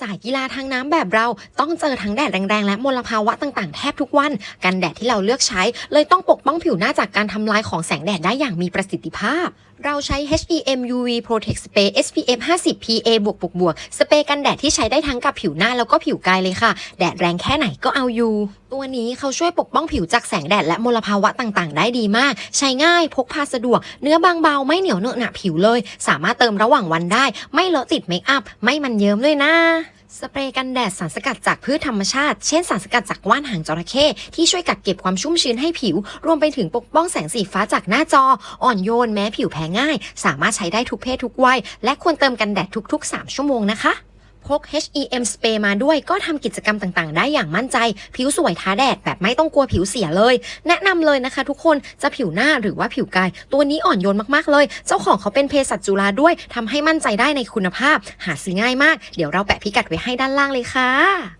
สายกีฬาทางน้ำแบบเราต้องเจอทั้งแดดแรงๆ และมลภาวะต่างๆ แทบทุกวัน กันแดดที่เราเลือกใช้ เลยต้องปกป้องผิวหน้าจากการทำลายของแสงแดดได้อย่างมีประสิทธิภาพ เราใช้ HEM UV Protect Spray SPF 50 PA บวกบวกบวกสเปรย์กันแดดที่ใช้ได้ทั้งกับผิวหน้าแล้วก็ผิวกายเลยค่ะ แดดแรงแค่ไหนก็เอาอยู่ ตัวนี้เขาช่วยปกป้องผิวจากแสงแดดและมลภาวะต่างๆ ได้ดีมาก ใช้ง่ายพกพาสะดวก เนื้อบางเบาไม่เหนียวเหนอะหนะผิวเลย สามารถเติมระหว่างวันได้ ไม่เลอะติดเมคอัพ ไม่มันเยิ้มเลยนะสเปรย์กันแดดสารสกัดจากพืชธรรมชาติ เช่นสารสกัดจากว่านหางจระเข้ที่ช่วยกักเก็บความชุ่มชื้นให้ผิว รวมไปถึงปกป้องแสงสีฟ้าจากหน้าจอ อ่อนโยนแม้ผิวแพ้ง่าย สามารถใช้ได้ทุกเพศทุกวัย และควรเติมกันแดดทุก ๆ 3 ชั่วโมงนะคะ พก HEM Spray มาด้วยก็ทำกิจกรรมต่างๆ ได้อย่างมั่นใจ ผิวสวยท้าแดดแบบไม่ต้องกลัวผิวเสียเลย แนะนำเลยนะคะทุกคนจะผิวหน้าหรือว่าผิวกาย ตัวนี้อ่อนโยนมากๆเลย เจ้าของเขาเป็นเภสัชจุฬาด้วยทำให้มั่นใจได้ในคุณภาพ หาซื้อง่ายมาก เดี๋ยวเราแปะพิกัดไว้ให้ด้านล่างเลยค่ะ